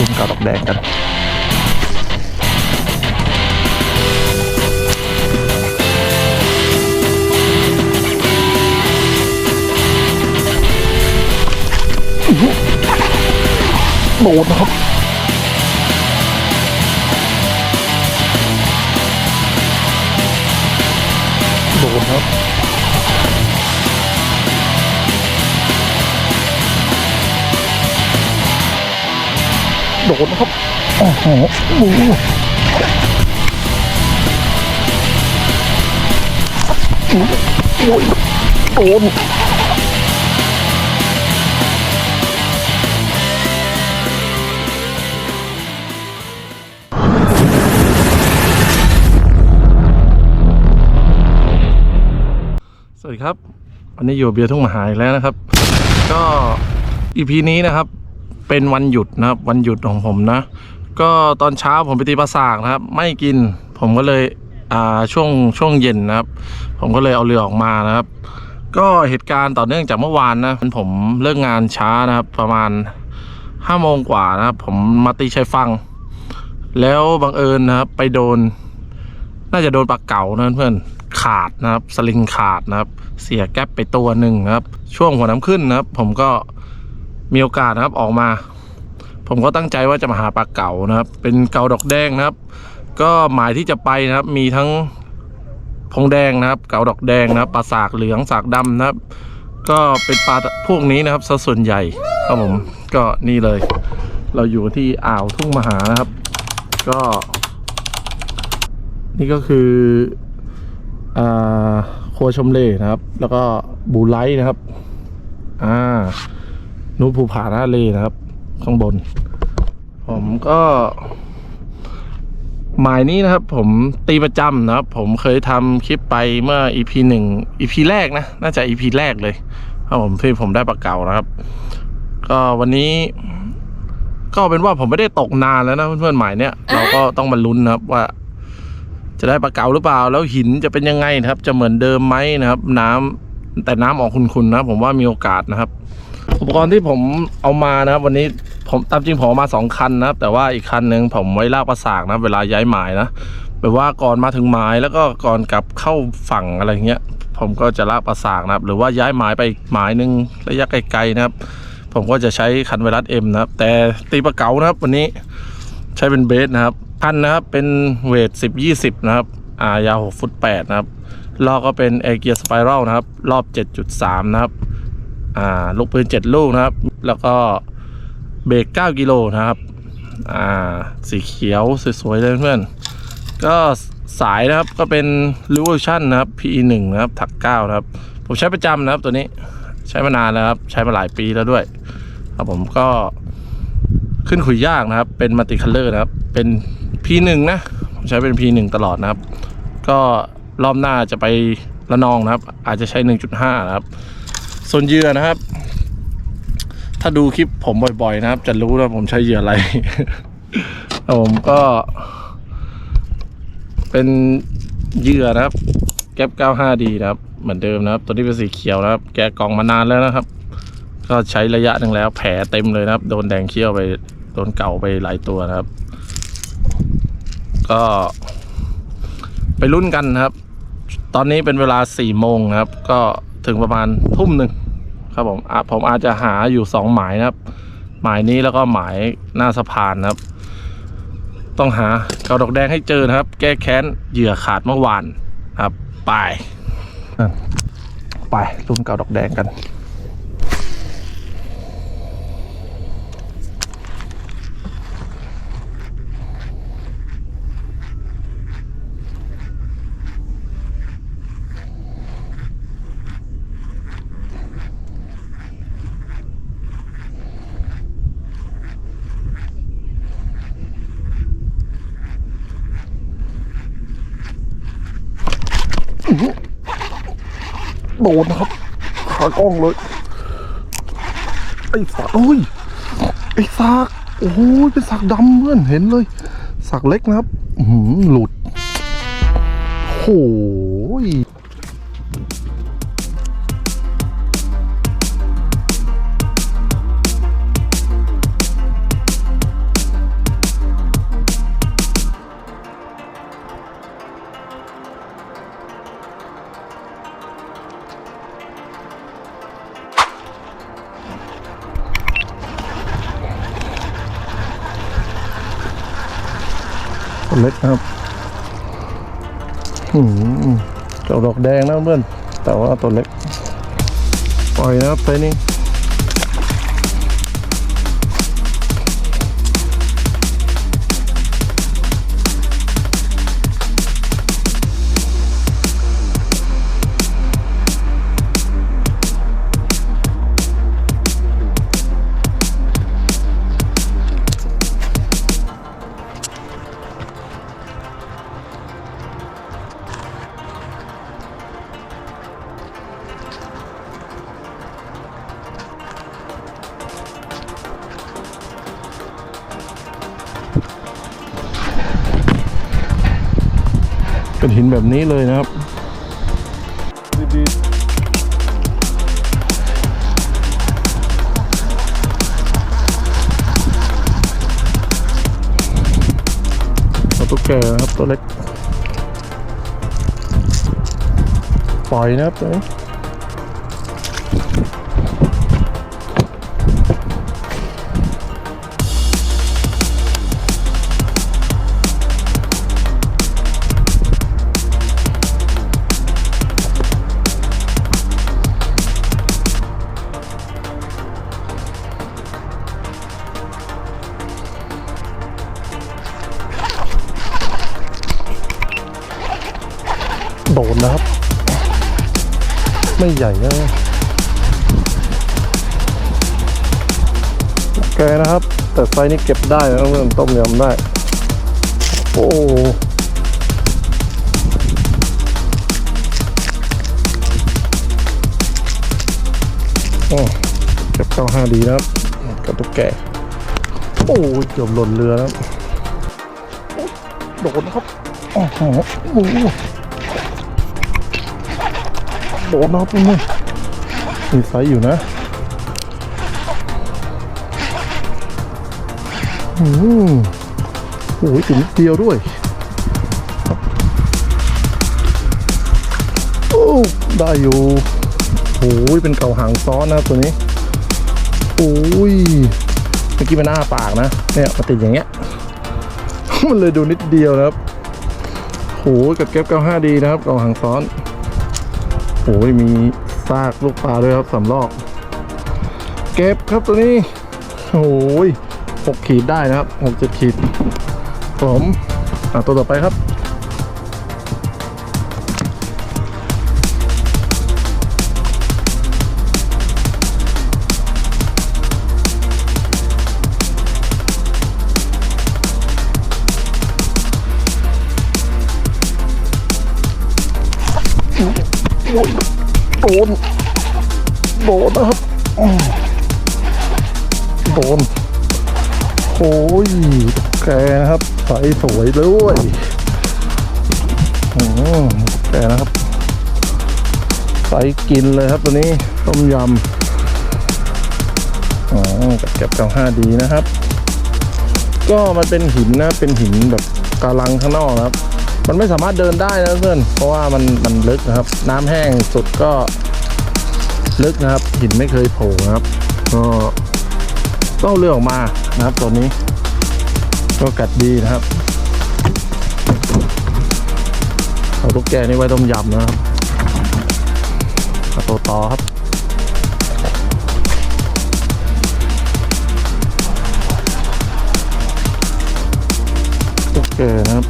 ตุ้มกาวดอกแดงกันโดดนะครับ โดดนะครับโอ้โหโอ้โหโอ้ยโดนสวัสดีครับ วันนี้อยู่เบียร์ทุ่งมหาอีกแล้วนะครับ ก็อีพีนี้นะครับ เป็นวันหยุดนะครับ วันหยุดของผมนะ ก็ตอนเช้าผมไปตีปลาสากนะครับ ไม่กินผมก็เลยอ่าช่วงช่วงเย็นนะครับ ผมก็เลยเอาเรือออกมานะครับ ก็เหตุการณ์ต่อเนื่องจากเมื่อวานนะผมเลิกงานช้านะครับ ประมาณห้าโมงกว่านะครับ ผมมาตีชายฟัง แล้วบังเอิญนะครับ ไปโดน น่าจะโดนปลาเก๋านะเพื่อนขาดนะครับ สลิงขาดนะครับ เสียแก๊ปไปตัวหนึ่งนะครับ ช่วงหัวน้ำขึ้นนะครับ ผมก็ มีโอกาสนะครับออกมา ผมก็ตั้งใจว่าจะมาหาปลาเก๋านะครับ เป็นเก๋าดอกแดงนะครับ ก็หมายที่จะไปนะครับ มีทั้งพงแดงนะครับ เก๋าดอกแดงนะครับปลาสากเหลืองสากดำนะครับ ก็เป็นปลาพวกนี้นะครับซะส่วนใหญ่ครับผมก็นี่เลย เราอยู่ที่อ่าวทุ่งมหานะครับ ก็ นี่ก็คืออ่าครัวชมเล่นะครับ แล้วก็บูไลท์นะครับ อ่า นูภูผาหน้าเลนะครับ ข้างบน ผมก็หมายนี้นะครับ ผมตีประจำนะครับ ผมเคยทำคลิปไปเมื่อ EP หนึ่ง EP แรกนะ น่าจะ EP แรกเลยครับผมที่ผมได้ปลาเก่านะครับ ก็วันนี้ ก็เป็นว่าผมไม่ได้ตกนานแล้วนะเพื่อนๆหมายเนี้ยเราก็ต้องมาลุ้นนะครับว่า จะได้ปลาเก๋าหรือเปล่า แล้วหินจะเป็นยังไงนะครับ จะเหมือนเดิมไหมนะครับ น้ำแต่น้ำออกขุ่นๆนะ ผมว่ามีโอกาสนะครับ อุปกรณ์ที่ผมเอามานะครับ วันนี้ผมตามจริงผมเอามาสองคันนะครับ แต่ว่าอีกคันหนึ่งผมไว้ลากปลาสากนะ เวลาย้ายหมายนะแบบว่าก่อนมาถึงหมายแล้วก็ก่อนกลับเข้าฝั่งอะไรเงี้ย ผมก็จะลากปลาสากนะครับ หรือว่าย้ายหมายไปอีกหมายหนึ่งระยะไกลๆนะครับ ผมก็จะใช้คันไวรัสเอ็มนะครับ แต่ตีปลาเก๋านะครับ วันนี้ใช้เป็นเบสนะครับพันนะครับเป็นเวทสิบยี่สิบนะครับอ่ายาวหกฟุตแปดนะครับรอก็เป็นเอเกียสไปรัลนะครับ รอบเจ็ดจุดสามนะครับ อ่าลูกปืนเจ็ดลูกนะครับ แล้วก็เบรกเก้ากิโลนะครับ อ่า สีเขียวสวยๆเลยเพื่อนก็สายนะครับก็เป็น Revolution นะครับ PE 1นะครับถัก9นะครับ ผมใช้ประจำนะครับตัวนี้ใช้มานานแล้วครับ ใช้มาหลายปีแล้วด้วย ครับผมก็ขึ้นขุยยากนะครับ เป็นมัลติคัลเลอร์นะครับ เป็น P1 นะ ผมใช้เป็น P1 ตลอดนะครับ ก็รอบหน้าจะไประนองนะครับ อาจจะใช้ 1.5 นะครับ ส่วนเหยื่อนะครับ ถ้าดูคลิปผมบ่อยๆนะครับ จะรู้ว่าผมใช้เหยื่ออะไร ผมก็ เป็นเหยื่อนะครับ แก๊ป 95D นะครับ เหมือนเดิมนะครับ ตัวนี้เป็นสีเขียวนะครับ แกะกล่องมานานแล้วนะครับ ก็ใช้ระยะหนึ่งแล้ว แผลเต็มเลยนะครับ โดนแดงเขี้ยวไปโดนเก่าไปหลายตัวนะครับ ก็ ไปรุ่นกันนะครับ ตอนนี้เป็นเวลาสี่โมงนะครับ ก็ถึงประมาณทุ่มหนึ่ง ครับผมอะผมอาจจะหาอยู่สองหมายนะครับ หมายนี้แล้วก็หมายหน้าสะพานนะครับ ต้องหาเกาดอกแดงให้เจอนะครับ แก้แค้นเหยื่อขาดเมื่อวานครับ ไป ไปรุ่นเกาดอกแดงกัน โดนนะครับ ขากล้องเลย ไอ้สักโอ้ย ไอ้สักโอ้ยเป็นสักดำเพื่อนเห็นเลย สักเล็กนะครับหือหลุดโอ้ย เล็กครับอืมเจ้าดอกแดงนะเพื่อน แต่ว่าตัวเล็ก ปล่อยนะครับไซนี้ หินแบบนี้เลยนะครับตัวตุ๊กแก่ครับตัวเล็ก ปล่อยนะครับตัวนี้ นะครับ แต่ไซส์นี้เก็บได้นะเพื่อนต้มยำได้โอ้โอ้เก็บเข้าห้าดีนะครับกับตุ๊กแกโอ้เกือบหล่นเรือนะครับโดนนะครับโอ้โหโอ้โหโดนนะครับเพื่อนมีไซส์อยู่นะ อืมโอ้ยถึงนิดเดียวด้วย โอ้ได้อยู่โอ้ยเป็นเก่าหางซ้อนนะตัวนี้โอ้ยเมื่อกี้มันอ้าปากนะเนี่ยมาติดอย่างเงี้ย มันเลยดูนิดเดียวนะครับโอ้ยกับแก๊ป95ดีนะครับเก่าหางซ้อนโอ้ยมีซากลูกปลาด้วยครับสำลอก เก็บครับตัวนี้โอ้ย หกขีดได้นะครับหกเจ็ดขีดผมตัวต่อไปครับโดนโดนนะครับโดน โอ้ยแกนะครับใสสวยด้วยอืมแกนะครับใสกินเลยครับตัวนี้ต้มยำอ๋อกับแก็บเก้าห้าดีนะครับ ก็มันเป็นหินนะเป็นหินแบบกาลังข้างนอกนะครับ มันไม่สามารถเดินได้นะเพื่อนเพราะว่ามันมันลึกนะครับ น้ำแห้งสุดก็ลึกนะครับ หินไม่เคยโผล่นะครับก็ ต้องเอาเรือออกมานะครับตัวนี้ ก็กัดดีนะครับเอาลูกแกนี่ไว้ต้มยำนะครับเอาตัวต่อครับลูกแกนะครับ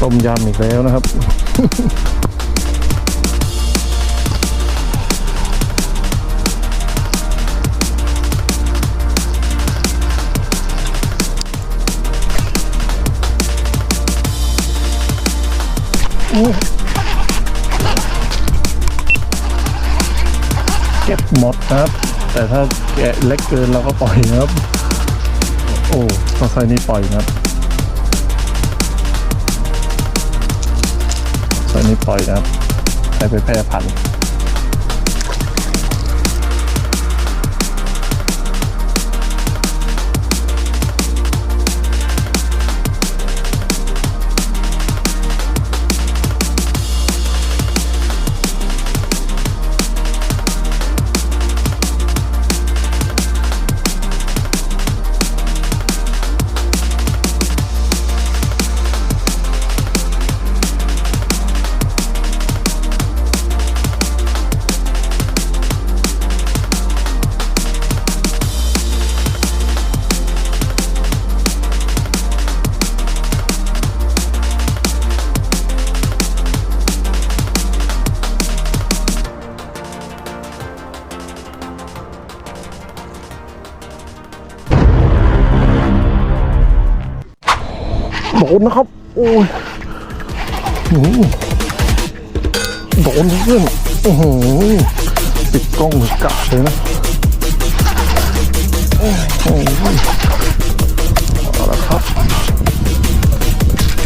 ต้มยำอีกแล้วนะครับ แต่ถ้าแกะเล็กเกินเราก็ปล่อยครับ โอ้ต้องใส่นี่ปล่อยครับไซนนี้ปล่อยนะครับใช้ไปแพร่พันธุ์ โดนนะครับ โอ้ยหืมโดนเพื่อนโอ้โหติดกล้องเหมือนกาดเลยนะโอ้โหเอาละครับ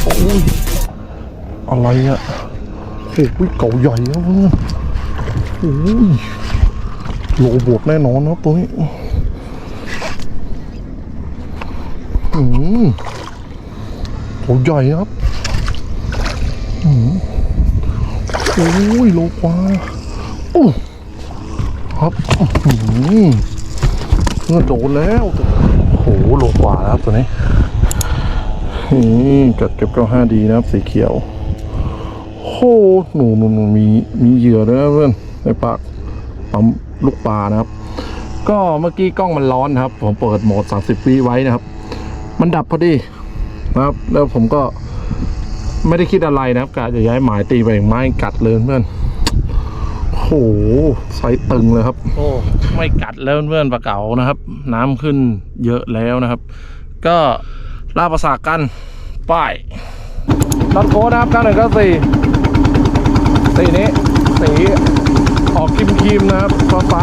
โอ้ยอะไรอะโอ้ยเก่าใหญ่ครับเพื่อนโอ้ยโลบวกแน่นอนนะตัวนี้อืม โหใหญ่ครับโอ้ยโลกว่าโอ้ครับอืมเพื่อโดนแล้วโอ้โหโลกว่าแล้วครับตัวนี้นี่จัดเก็บเก้าห้าดีนะครับ สีเขียวโอ้หนูหนูหนูมีมีเหยื่อด้วยนะเพื่อนในปากปั๊มลูกปลานะครับ ก็เมื่อกี้กล้องมันร้อนนะครับ ผมเปิดโหมด 30วิไว้นะครับ มันดับพอดี นะครับ แล้วผมก็ไม่ได้คิดอะไรนะครับกะจะย้ายหมายตีไปอย่างไม้กัดเลยเพื่อนโอ้โหไซส์ตึงเลยครับ โอ้ไม่กัดแล้วเพื่อนปลาเก๋านะครับ น้ำขึ้นเยอะแล้วนะครับ ก็ล่าประสากันป้ายน็อตโค้ดนะครับ9194สีนี้สีออกครีมๆนะครับฟ้าฟ้า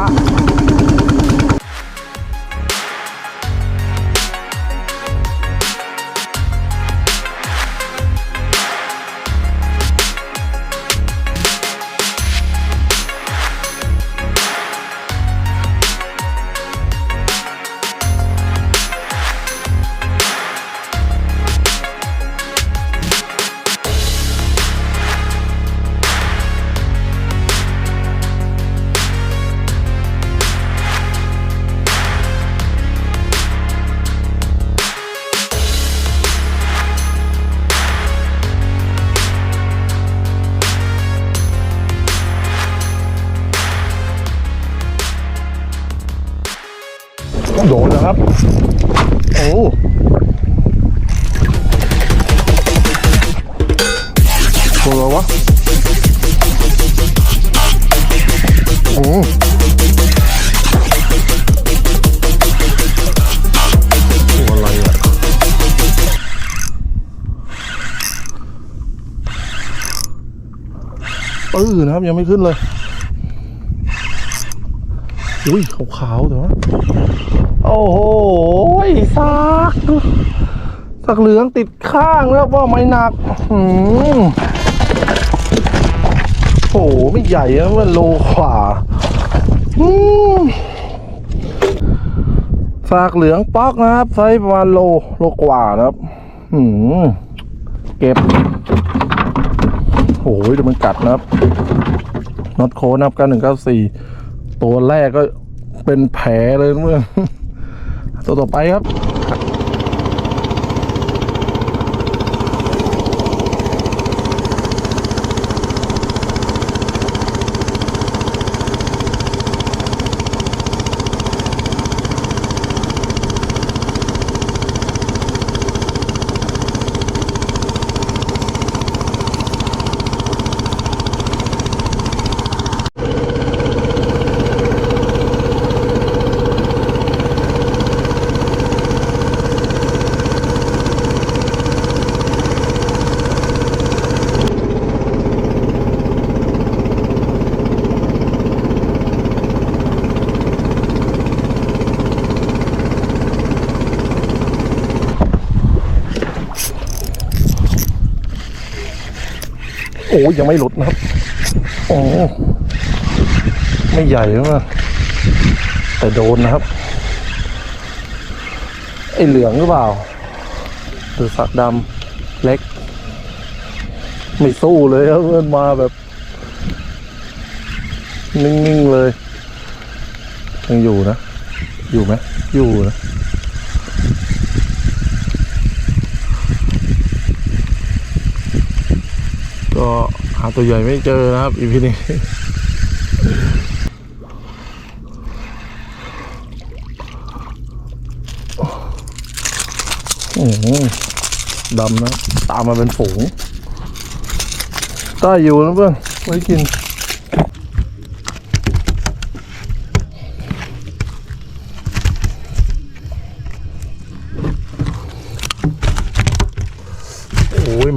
โดนนะครับ โอ้ตัวอะไรวะโอ้ตัวอะไรอะปื้อนะครับ ยังไม่ขึ้นเลย อุ้ยขาวๆแต่ว่าโอ้โหซากสักเหลืองติดข้างแล้วว่าไม่หนักหืมโอ้โหไม่ใหญ่นะมันโลขวาอืมสากเหลืองป๊อกนะครับไซส์ประมาณโลโลกว่านะครับหืมเก็บโอ้ยเดี๋ยวมันกัดนะครับน็อตโค้ดนะครับกันหนึ่งเก้าสี่ตัวแรกก็ เป็นแผลเลยเมื่อนตัวต่อไปครับ ยยังไม่หลุดนะครับ โอ้ไม่ใหญ่มากแต่โดนนะครับ ไอเหลืองหรือเปล่า หรือสักดำเล็ก ไม่สู้เลยครับเพื่อนมาแบบ นิ่ง ๆ เลย ยังอยู่นะ อยู่ไหมอยู่นะ ก็หาตัวใหญ่ไม่เจอนะครับอีพีนี้ดำนะ ตามมาเป็นฝูง ได้อยู่นะเพื่อน ไว้กิน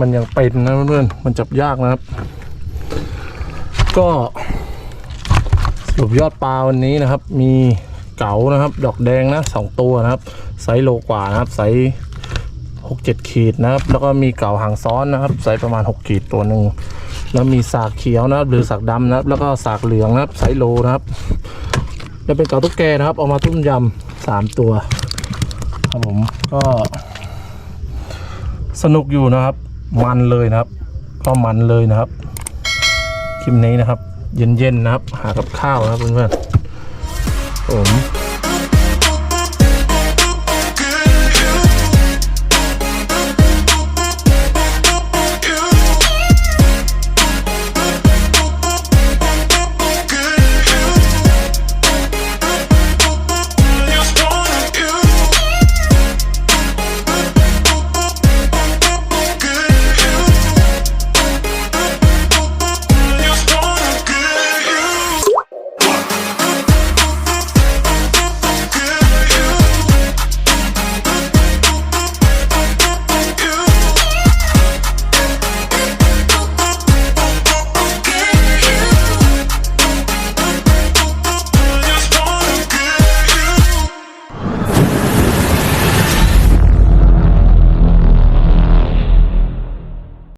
มันยังเป็นนะเพื่อนมันจับยากนะครับ ก็สรุปยอดปลาวันนี้นะครับ มีเก๋านะครับ ดอกแดงนะสองตัวนะครับไซส์โลกว่านะครับไซส์หกเจ็ดขีดนะครับ แล้วก็มีเก๋าหางซ้อนนะครับไซส์ประมาณหกขีดตัวหนึ่งแล้วมีสากเขียวนะครับ หรือสากดำนะครับ แล้วก็สากเหลืองนะครับไซส์โลนะครับแล้วเป็นเก๋าตุ๊กแกนะครับเอามาตุ้มยำสามตัวครับผมก็สนุกอยู่นะครับ มันเลยนะครับ ก็มันเลยนะครับคลิปนี้นะครับ เย็นๆนะครับ หากับข้าวนะครับเพื่อนๆผม